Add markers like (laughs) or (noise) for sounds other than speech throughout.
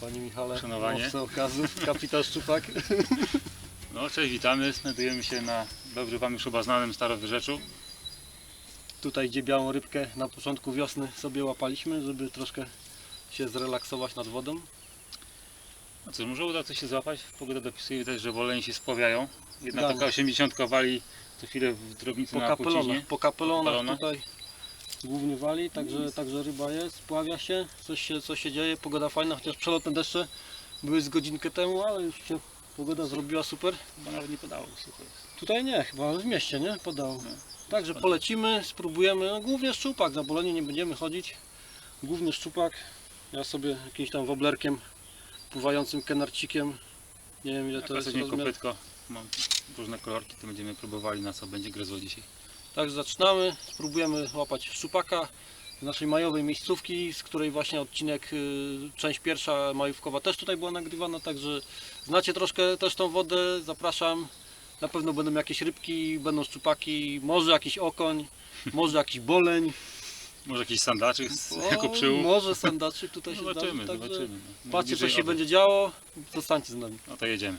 Panie Michale, Szanowanie. łowca okazów, kapitan Szczupak. (laughs) No cześć, witamy. Znajdujemy się na dobrze Wam już chyba znanym Starowyrzeczu. Tutaj, gdzie białą rybkę na początku wiosny sobie łapaliśmy, żeby troszkę się zrelaksować nad wodą. No cóż, może uda coś się złapać. Pogoda dopisuje widać, że woleni się spowiają. Jedna Tak. taka 80 wali co chwilę w drobnicy Po na kapelonach, po kapelonach tutaj głównie wali, także, także ryba jest, pławia się, coś się, coś się dzieje, pogoda fajna, chociaż przelotne deszcze były z godzinkę temu, ale już się pogoda zrobiła super. Chyba nawet nie podało, jest. Tutaj nie, chyba w mieście, nie? Podało. Także polecimy, spróbujemy. No, głównie szczupak, na bolenie nie będziemy chodzić. Główny szczupak. Ja sobie jakimś tam woblerkiem, pływającym kenarcikiem. Nie wiem ile Ja to jest rozmiar. kopytko. Mam różne kolorki, to będziemy próbowali na co będzie gryzło dzisiaj. Także zaczynamy, spróbujemy łapać szczupaka z naszej majowej miejscówki, z której właśnie odcinek, y, część pierwsza majówkowa też tutaj była nagrywana, także znacie troszkę też tą wodę, zapraszam. Na pewno będą jakieś rybki, będą szczupaki, może jakiś okoń, może jakiś boleń. Może jakiś sandaczyk O, (laughs) jako przyłóg. Może sandaczyk tutaj się (laughs) Zobaczymy, zdarzy, także zobaczymy. No. Patrzcie co się będzie działo, zostańcie z nami. No to jedziemy.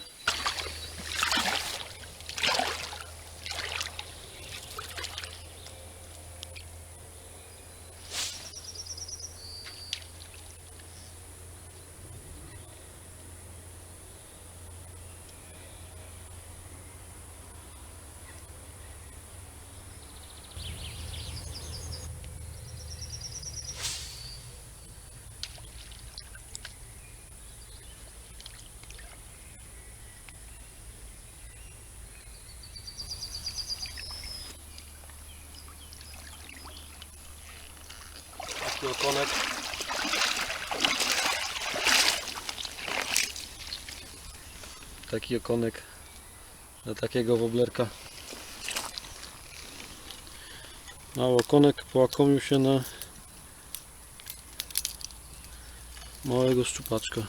Taki okonek. Taki okonek dla takiego woblerka. Mały okonek połakomił się na małego szczupaczka.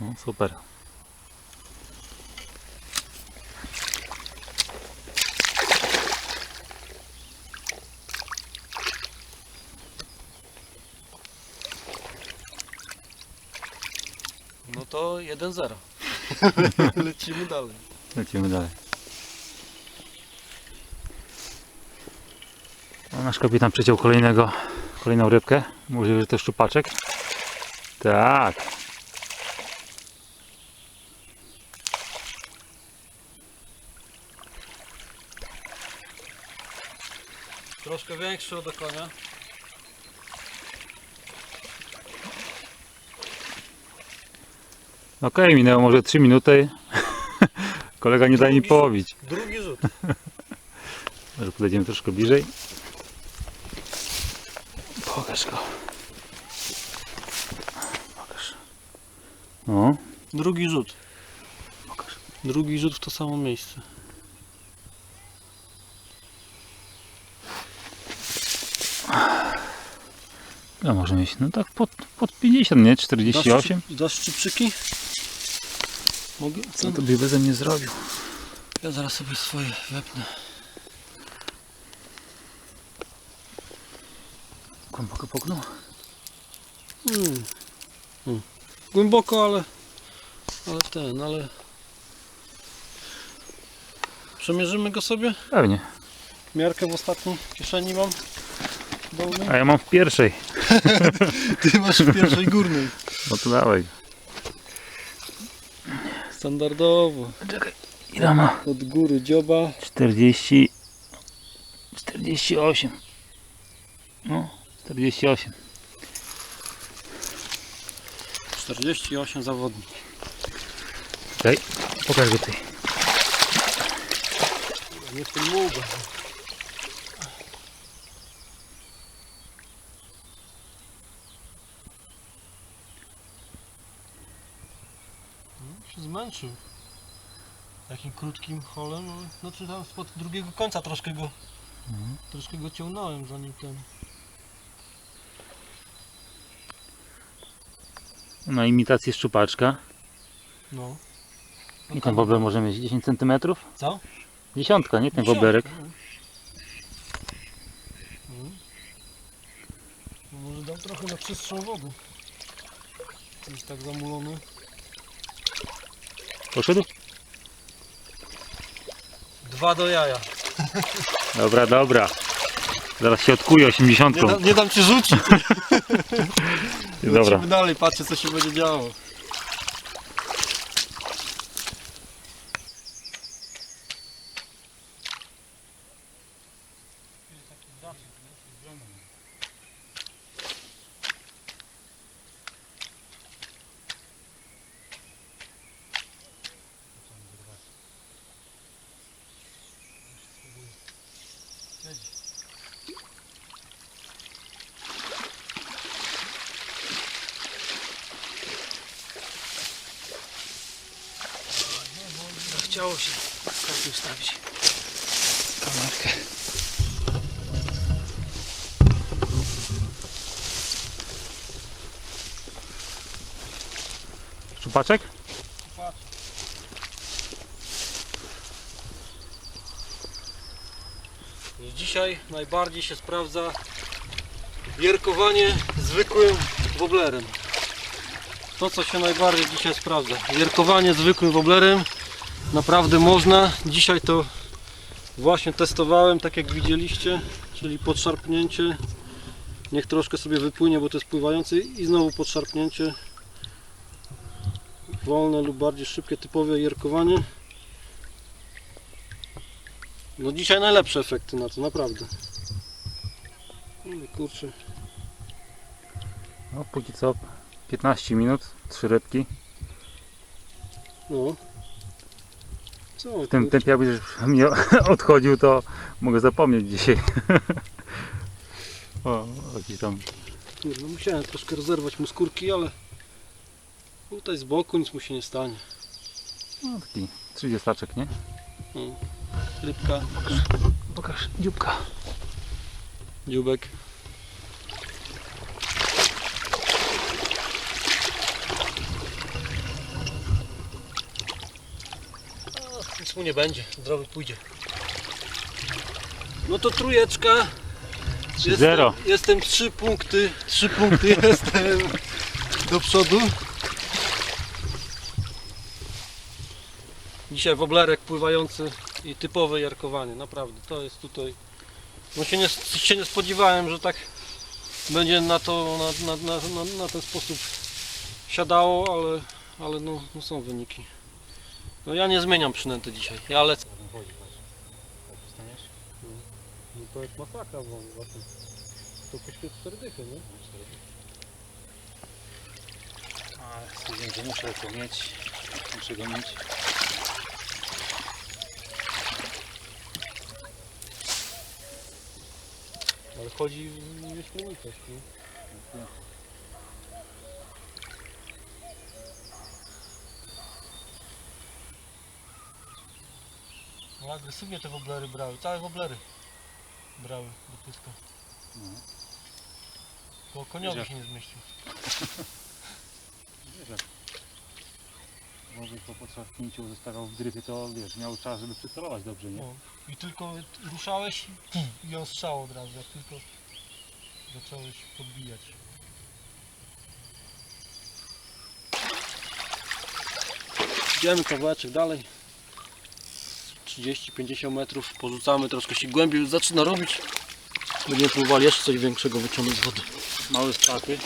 No, super. No to 1-0. (laughs) Lecimy dalej. Lecimy dalej. A nasz kapitan przyciął kolejnego, kolejną rybkę. Mówił, że to szczupaczek. Tak. Troszkę większy od okonia. Okej, minęło może 3 minuty. (laughs) Kolega nie daje mi Drugi połowić. Drugi rzut. (laughs) Może podejdziemy troszkę bliżej. Pokaż go. Pokaż. No, Drugi rzut. pokaż. Drugi rzut w to samo miejsce. No może mieć, no tak pod, pod 50, nie? 48? Dasz, dasz szczypczyki? Mogę? Co to by beze mnie zrobił? Ja zaraz sobie swoje wepnę. Głęboko poknął? Mm. Mm. Głęboko, ale ale ten, ale przemierzymy go sobie. Pewnie. Miarkę w ostatniej kieszeni mam. Dolnej. A ja mam w pierwszej. (laughs) Ty masz w pierwszej górnej. (laughs) No to dawaj. Standardowo. Czekaj, ile ma? Od góry dzioba. 40... 48. No, 48. 48 zawodnik. Czekaj, pokaż go tutaj. Nie w tym mułga. No, zmęczył. Takim krótkim holem, ale znaczy tam spod drugiego końca troszkę go troszkę go ciągnąłem zanim ten. Na imitację szczupaczka. No. I ten wobler może mieć 10 cm? Co? Dziesiątka, nie ten woblerek. No może dam trochę na przestrzał wody. Jest tak zamulony. Poszedł? Dwa do jaja. Dobra, dobra. Zaraz się odkuje 80. Nie, da, nie dam ci rzucić. (laughs) Dobra. Lecimy dalej, patrzę co się będzie działo. Chciało się karty ustawić. Kamerkę. Szczupaczek? Dzisiaj najbardziej się sprawdza wierkowanie zwykłym woblerem. To co się najbardziej dzisiaj sprawdza. Wierkowanie zwykłym woblerem naprawdę można. Dzisiaj to właśnie testowałem, tak jak widzieliście, czyli podszarpnięcie. Niech troszkę sobie wypłynie, bo to jest pływający i znowu podszarpnięcie. Wolne lub bardziej szybkie, typowe jerkowanie. No dzisiaj najlepsze efekty na to, naprawdę. Ale kurczę. No, póki co 15 minut, 3 rybki. No. Co? W tym tempie jakbyś (laughs) mi (laughs) odchodził, to mogę zapomnieć dzisiaj. (laughs) o, jakiś tam no musiałem troszkę rozerwać mu skórki, ale tutaj z boku nic mu się nie stanie. no, taki 30 nie? No. Rybka, Pokaż dzióbka. dziubek. Mu nie będzie, zdrowy pójdzie. No to trójeczka. 3-0. Jestem trzy punkty, trzy punkty (laughs) jestem do przodu. Dzisiaj woblerek pływający i typowe jarkowanie, naprawdę, to jest tutaj... No się nie, się nie spodziewałem, że tak będzie na to, na, na, na, na ten sposób siadało, ale, ale no, no są wyniki. No ja nie zmieniam przynęty dzisiaj, ja lecę. No to jest masakra w właśnie. To kosztuje 4 dychy, nie? A, stwierdziłem, że muszę to mieć. Muszę go mieć. Ale chodzi w nieśmienitość, nie? No agresywnie te woblery brały, całe woblery brały do pyska. No. Bo koniowi się nie zmieścił. (laughs) Wiesz, jak Może po podszarpnięciu zostawał w dryfie, to wiesz, miał czas, żeby przycelować dobrze, nie? No. I tylko ruszałeś i on strzał od razu, jak tylko zacząłeś podbijać. Idziemy kawałeczek dalej. 30-50 metrów porzucamy, troszkę się głębiej już zaczyna robić. Będziemy próbowali jeszcze coś większego wyciągnąć z wody. Małe straty.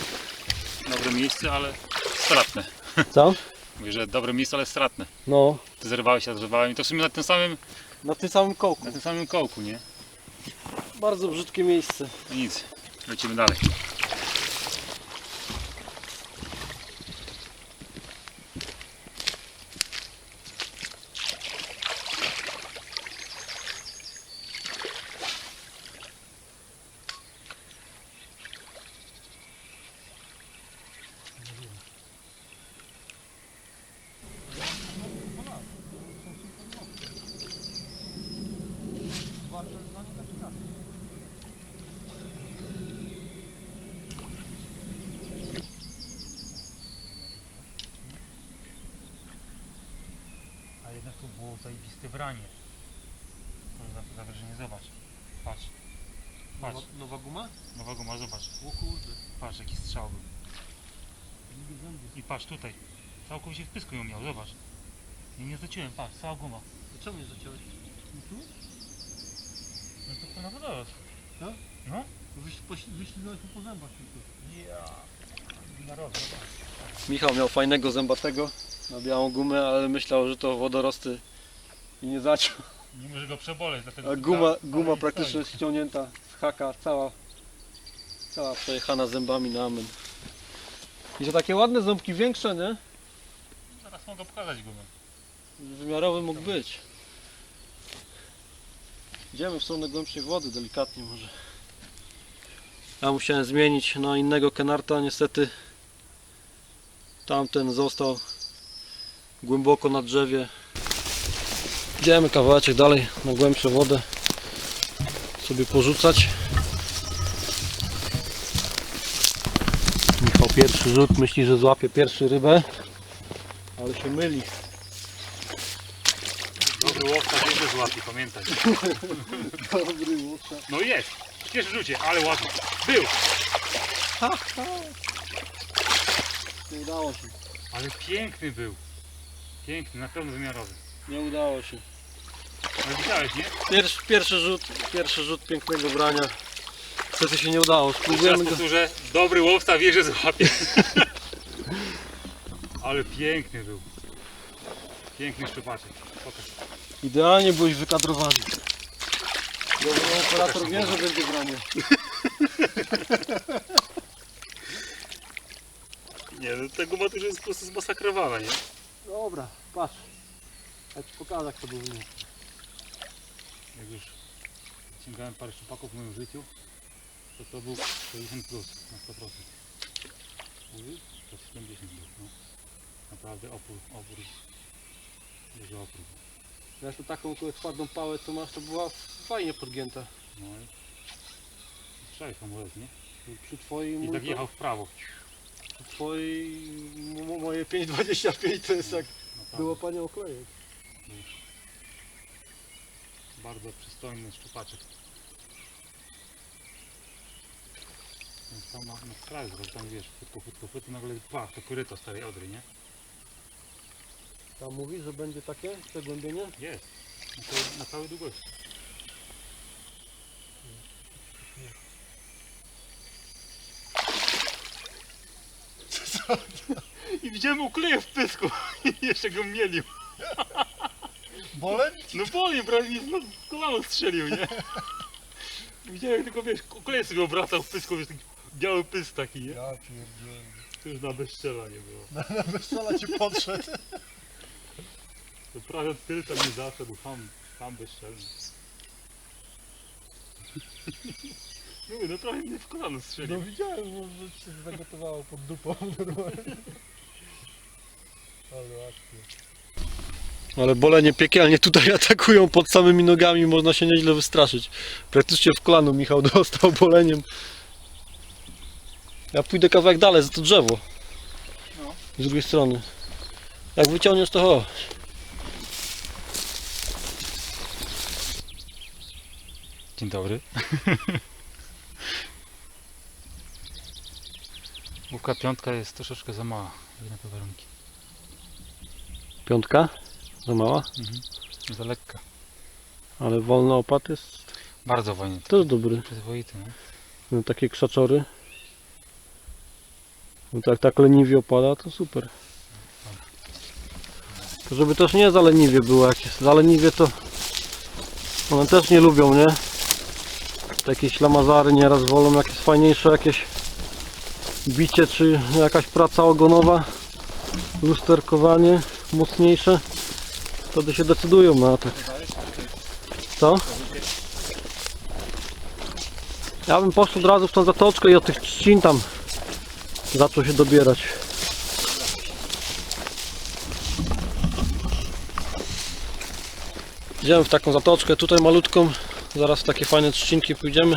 Dobre miejsce, ale stratne. Co? (laughs) Mówię, że dobre miejsce, ale stratne. No, Ty zerwałeś, ja zerwałem i to w sumie na tym samym, na tym samym kołku. na tym samym kołku, nie? Bardzo brzydkie miejsce. Nic, lecimy dalej. Te branie. To za zawrażenie, zobacz. Patrz. Patrz, Nowa, nowa guma? nowa guma, zobacz. O kurde. Patrz jaki strzał był. I patrz tutaj. Całkowicie w pysku ją miał, zobacz. Nie, nie zaciąłem, patrz, cała guma. Czemu nie zaciąłeś? No to to na wodoros. No? No? Wyśliznąłeś po zębach tylko. Ja. Michał miał fajnego zębatego na białą gumę, ale myślał, że to wodorosty i nie zaciął. Nie może go przeboleć, dlatego... A guma, guma nie praktycznie ściągnięta z haka, cała, cała przejechana zębami na amen. I to takie ładne ząbki, większe, nie? Zaraz mogę pokazać gumę. Wymiarowy mógł być. Idziemy w stronę głębszej wody, delikatnie może. Ja musiałem zmienić na innego kenarta, niestety tamten został głęboko na drzewie. Idziemy kawałeczek dalej na głębszą wodę sobie porzucać. Michał pierwszy rzut myśli, że złapie pierwszy rybę, ale się myli. Dobry łowca wie, że złapie, pamiętaj. (laughs) Dobry łowca. No jest! W pierwszym rzucie, ale ładnie. Był! Nie udało się. Ale piękny był. Piękny, na pewno wymiarowy. Nie udało się. Ale widziałeś, nie? Pierwszy, pierwszy rzut, pierwszy rzut pięknego brania. Niestety się nie udało. Spróbujemy go. powtórzę, dobry łowca wie, że złapie. (laughs) Ale piękny był. Piękny szczupaczek. Pokaż. Idealnie byłeś wykadrowany. Dobry operator wie, że będzie branie. (laughs) Nie, no ta guma to już jest po prostu zmasakrowana, nie? Dobra, patrz. Ja ci pokażę jak to było. Jak już ciągałem parę szczupaków w moim życiu, to to był 60 plus na 100%. Mówisz? To 70 był, no. Naprawdę opór, opór, duży opór. Jak to taką tu twardą pałę co masz, to była fajnie podgięta. No i strzałeś hamulec, nie? Przy twoim... I tak jechał w prawo. Przy twojej... mo- Moje 5,25 to jest jak Naprawdę. było panią klejek. Bardzo przystojny szczupaczek. Więc tam na, na skraju, że tam wiesz, chwytko, chwytko, chwytko, nagle pach, to koryto starej odry, nie? Tam mówi, że będzie takie przegłębienie? Jest. Na całej, na całej długości. (laughs) I widziałem ukleję w pysku (laughs) i jeszcze go mielił. Boleń? No boli, prawie mi z kolano strzelił, nie? (laughs) Widziałem tylko, wiesz, ukleję sobie obracał w pysku, wiesz, taki biały pysk taki, nie? Ja pierdzielę. To już na bezstrzela nie było. Na wesela ci podszedł. To prawie tyl tam nie zaszedł, tam, tam bezstrzelny. (laughs) Mówię, no prawie mnie w kolano strzelił. No widziałem, że ci się zagotowało pod dupą (laughs) normalnie. Ale akcja. Ale bolenie piekielnie tutaj (laughs) atakują pod samymi nogami, można się nieźle wystraszyć. Praktycznie w kolano Michał (laughs) dostał boleniem. Ja pójdę kawałek dalej za to drzewo. No. Z drugiej strony. Jak wyciągniesz to chodź. Dzień dobry. (laughs) Łówka piątka jest troszeczkę za mała jak na te warunki. Piątka? Za mała? Mhm. Za lekka. Ale wolny opad jest Bardzo fajnie. też dobry. Przyzwoity, no. No, takie krzaczory. No tak, tak leniwie opada, to super. To żeby też nie za leniwie było, jak jest za leniwie to one też nie lubią, nie? Takie ślamazary nieraz wolą jakieś fajniejsze jakieś bicie, czy jakaś praca ogonowa, lusterkowanie mocniejsze. Wtedy się decydują na atak. Co? Ja bym poszedł od razu w tą zatoczkę i od tych trzcin tam zaczął się dobierać. Idziemy w taką zatoczkę, tutaj malutką, zaraz w takie fajne trzcinki pójdziemy.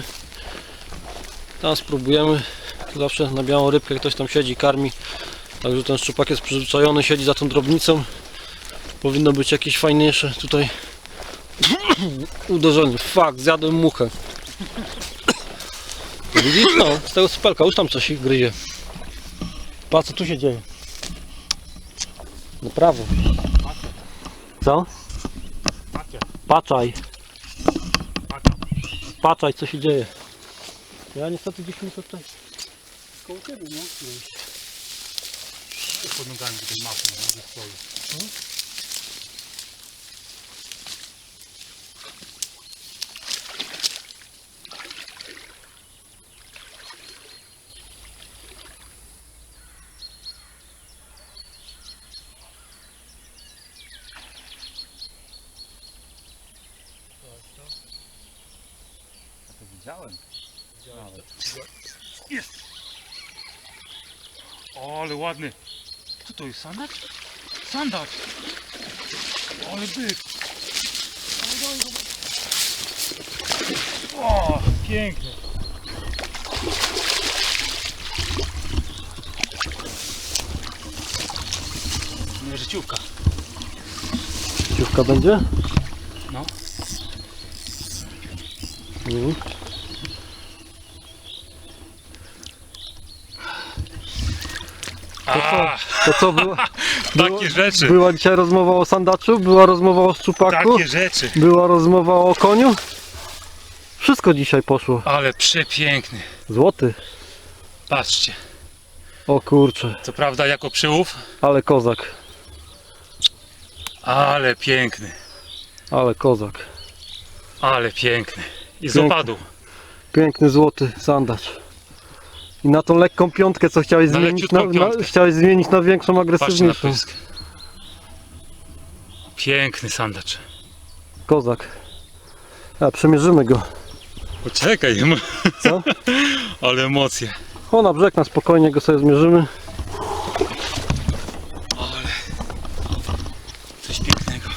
Tam spróbujemy, zawsze na białą rybkę ktoś tam siedzi, karmi. Także ten szczupak jest przyzwyczajony, siedzi za tą drobnicą. Powinno być jakieś fajniejsze tutaj Uderzenie, fakt, zjadłem muchę. Widzisz? No, z tego spelka już tam coś gryzie. Patrz co tu się dzieje. Na prawo. Co? Patrzaj, patrzaj co się dzieje. Ja niestety gdzieś muszę tutaj koło ciebie, nie? Pod nogami masło, nie? Gdzie stoi. Ja to widziałem. Nawet. Jest! O, ale ładny. Co to jest, sandacz? Sandacz! Ale byk! O, piękny! Nie, życiówka. Ciówka będzie? No. Mhm. A, To co było? (laughs) takie rzeczy! Była dzisiaj rozmowa o sandaczu, była rozmowa o szczupaku, Takie rzeczy! była rozmowa o koniu. Wszystko dzisiaj poszło. Ale przepiękny. Złoty. Patrzcie. O kurcze, Co prawda jako przyłów, ale kozak, ale piękny. ale kozak. Ale piękny. I z Piękny. opadu. Piękny złoty sandacz. I na tą lekką piątkę, co chciałeś Na zmienić, na, leciutką na, piątkę. chciałeś zmienić na większą, Patrzcie na agresywniejszą. pysk. Piękny sandacz. Kozak. A, przemierzymy go. Poczekaj, Co? (laughs) ale emocje. O, na brzeg, na spokojnie go sobie zmierzymy. Ale coś pięknego.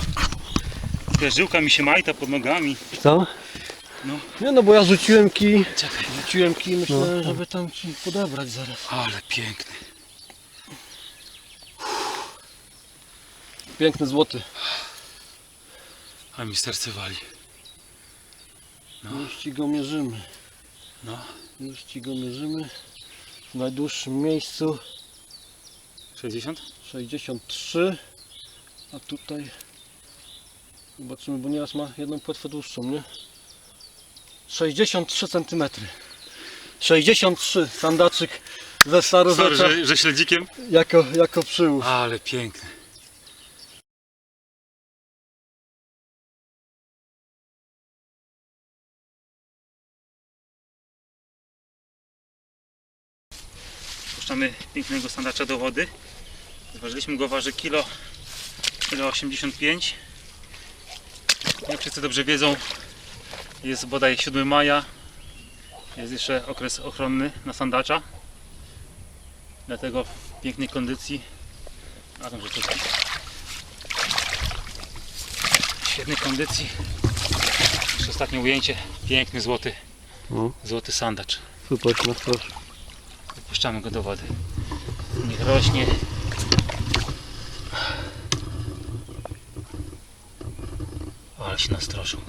Wiesz, Żyłka mi się majta pod nogami. Co? No. Nie no, bo ja rzuciłem kij, Czekaj. rzuciłem kij, myślałem, No. żeby tam ci podebrać zaraz. Ale piękny. Piękny złoty. A mi serce wali. No. Już ci go mierzymy. No. Już ci go mierzymy. W najdłuższym miejscu 60? 63. A tutaj zobaczymy, bo nieraz ma jedną płetwę dłuższą, nie? 63 cm. 63 sandaczyk ze Sorry, starożytna że, że śledzikiem. jako, jako przyłóż. Ale piękny. Puszczamy pięknego sandacza do wody. Zważyliśmy go, waży kilo, kilo 85. Jak wszyscy dobrze wiedzą, jest bodaj 7 maja. Jest jeszcze okres ochronny na sandacza. Dlatego w pięknej kondycji a tam, że to w świetnej kondycji. Jeszcze ostatnie ujęcie. Piękny złoty, No, złoty sandacz. super, no proszę. Puszczamy go do wody. Niech rośnie. Ale się nastroszył.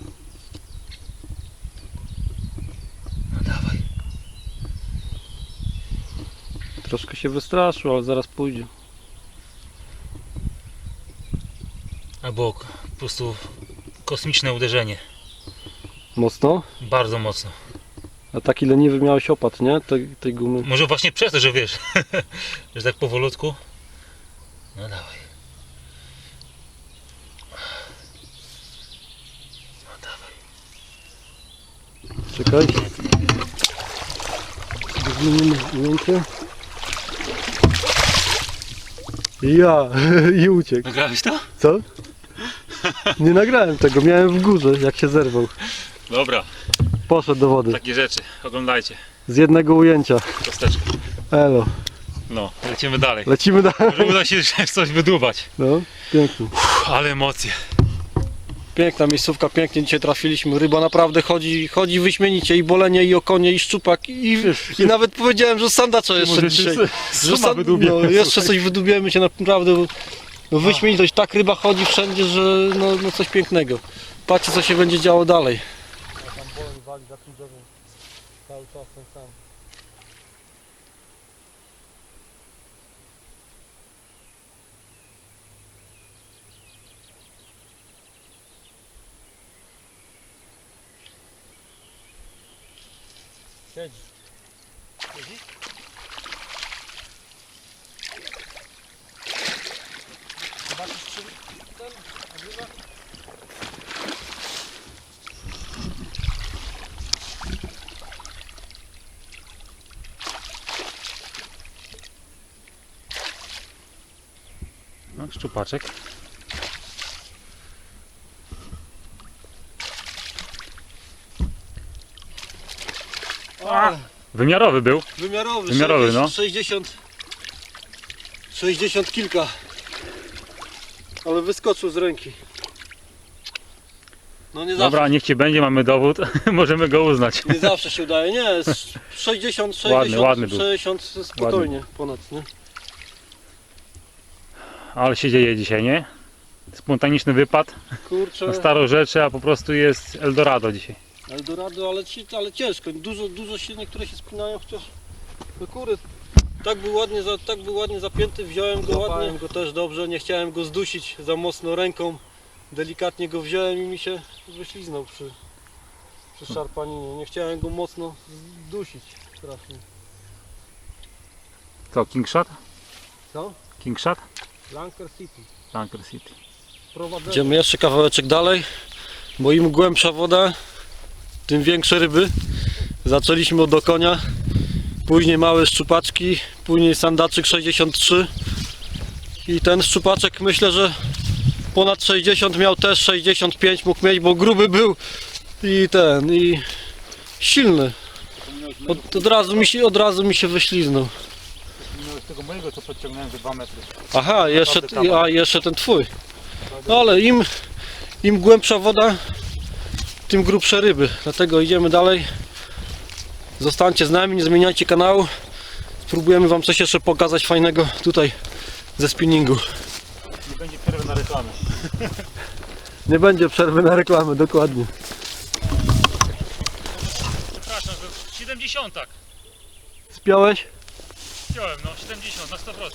Troszkę się wystraszył, ale zaraz pójdzie. Albo po prostu kosmiczne uderzenie. Mocno? Bardzo mocno. A taki leniwy miałeś opad, nie? Tej, tej gumy. Może właśnie przez to, że wiesz, (laughs) że tak powolutku. No dawaj. No dawaj. Czekaj. Zmienimy ujęcie. Ja (laughs) i uciekł. Nagrałeś to? Co? Nie nagrałem tego, miałem w górze, jak się zerwał. Dobra, Poszedł do wody. takie rzeczy. Oglądajcie. Z jednego ujęcia. Kosteczka. Elo. No, lecimy dalej. Lecimy dalej. Może uda się (laughs) coś wydłubać. No, pięknie. Ale emocje. Piękna miejscówka, pięknie dzisiaj trafiliśmy. Ryba naprawdę chodzi, chodzi wyśmienicie i bolenie, i okonie, i szczupak, i, i nawet powiedziałem, że sandacza jeszcze dzisiaj. się Że wydubiemy, no, jeszcze coś wydubiemy się naprawdę. No, wyśmienitość, tak ryba chodzi wszędzie, że no, no coś pięknego. Patrzcie co się będzie działo dalej. A tam boleń wali za tym drzewem. Cały czas ten sam. Siedzi. Siedzi? Zobaczysz czy ten nagrywa? No, szczupaczek. A, Wymiarowy był. wymiarowy, Wymiarowy, no. 60, 60 kilka. Ale wyskoczył z ręki. No nie zawsze, Dobra, niech ci będzie, mamy dowód. (laughs) Możemy go uznać. nie zawsze się udaje. Nie, z 60, 60, Ładny, ładny był. 60 spokojnie ponad, nie? Ale się dzieje dzisiaj, nie? Spontaniczny wypad Kurczę. na staro rzeczy, a po prostu jest Eldorado dzisiaj. Eldorado, ale, ale ciężko. Dużo, dużo się niektóre się spinają, chociaż no kurde, tak był ładnie, za, tak był ładnie zapięty, wziąłem go Złapałem ładnie, go też dobrze, nie chciałem go zdusić za mocno ręką. Delikatnie go wziąłem i mi się wyśliznął przy, przy szarpaninie. Nie chciałem go mocno zdusić strasznie. Co, King Shot? Co? King Shot? Lanker City. Tanker City. Idziemy jeszcze kawałeczek dalej, bo im głębsza woda, tym większe ryby. Zaczęliśmy od okonia, później małe szczupaczki, później sandaczyk 63 i ten szczupaczek myślę, że ponad 60 miał też 65 mógł mieć, bo gruby był i ten i silny. Od, od, razu, mi się, od razu mi się wyśliznął. Tego mojego, co podciągnąłem ze 2 metry. Aha, jeszcze, a jeszcze ten twój. No ale im, im głębsza woda, tym grubsze ryby. Dlatego idziemy dalej. Zostańcie z nami, nie zmieniajcie kanału. Spróbujemy Wam coś jeszcze pokazać fajnego tutaj ze spinningu. Nie będzie przerwy na reklamę. (laughs) Nie będzie przerwy na reklamę, dokładnie. Przepraszam, 70 tak. Spiąłeś? Wziąłem, no 70 na 100%.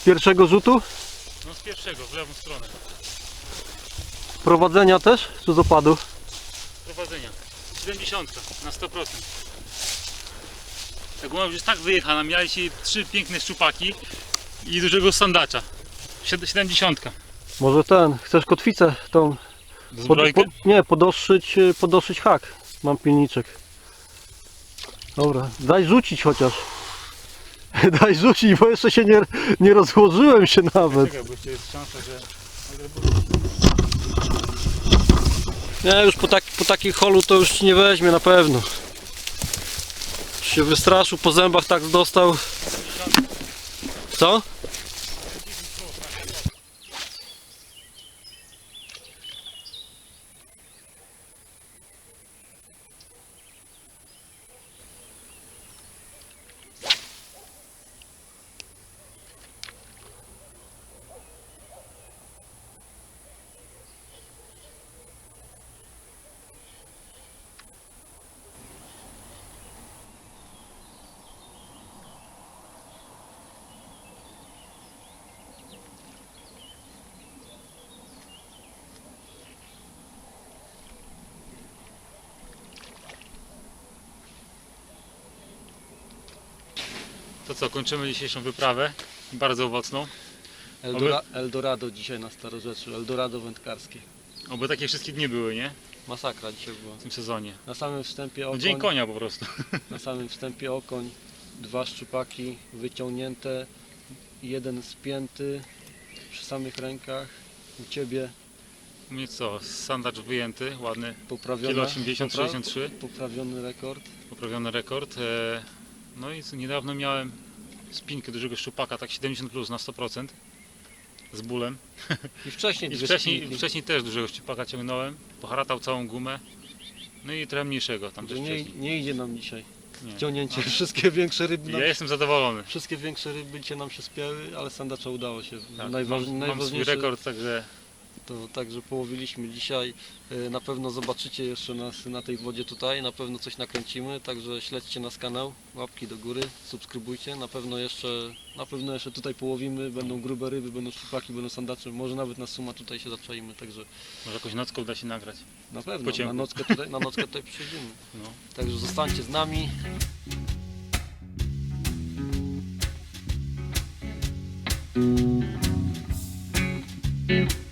Z pierwszego rzutu? No z pierwszego, w lewą stronę. Prowadzenia też? Czy z opadu? Prowadzenia. 70 na 100%. Tak ona już jest tak wyjechana, miała ci trzy piękne szczupaki i dużego sandacza. Sied- 70. Może ten, chcesz kotwicę tą? Pod, Zbrojkę? pod, nie, podoszyć, y, podoszyć hak. Mam pilniczek. Dobra, daj rzucić chociaż. (laughs) Daj rzucić, bo jeszcze się nie, nie rozłożyłem się nawet. Czekaj, bo jeszcze jest szansa, że... Nie, już po, tak, po takim holu to już nie weźmie na pewno. Się wystraszył, po zębach tak dostał. Co? Co, kończymy dzisiejszą wyprawę. Bardzo owocną. Eldora, Eldorado dzisiaj na Starorzeczu, Eldorado wędkarskie. Oby takie wszystkie dni były, nie? Masakra dzisiaj była. W tym sezonie. Na samym wstępie No, okoń, dzień konia po prostu. (laughs) na samym wstępie okoń, dwa szczupaki wyciągnięte, jeden spięty przy samych rękach. U Ciebie U mnie co, sandacz wyjęty, ładny. poprawiony, Kilo 80, popra- 63. poprawiony rekord. Poprawiony rekord. E, No i niedawno miałem spinkę dużego szczupaka, tak 70 plus na 100%. Z bólem. I wcześniej (laughs) I wcześniej, wcześniej też dużego szczupaka ciągnąłem. Poharatał całą gumę. No i trochę mniejszego tam też nie, wcześniej. nie idzie nam dzisiaj. Nie. Ciągnięcie. Wszystkie większe ryby nam, Ja jestem zadowolony. wszystkie większe ryby cię nam się spięły, ale sandacza udało się. Tak, Najważ, mam, mam swój najważniejsze, rekord, także To także połowiliśmy dzisiaj. E, Na pewno zobaczycie jeszcze nas na tej wodzie tutaj, na pewno coś nakręcimy, także śledźcie nasz kanał, łapki do góry, subskrybujcie. Na pewno jeszcze, na pewno jeszcze tutaj połowimy, będą grube ryby, będą szupaki, będą sandacze, może nawet na suma tutaj się zaczaimy, także Może jakąś nocką uda się nagrać. na pewno na nockę tutaj, na nockę tutaj przyjdziemy. No. Także zostańcie z nami. Thank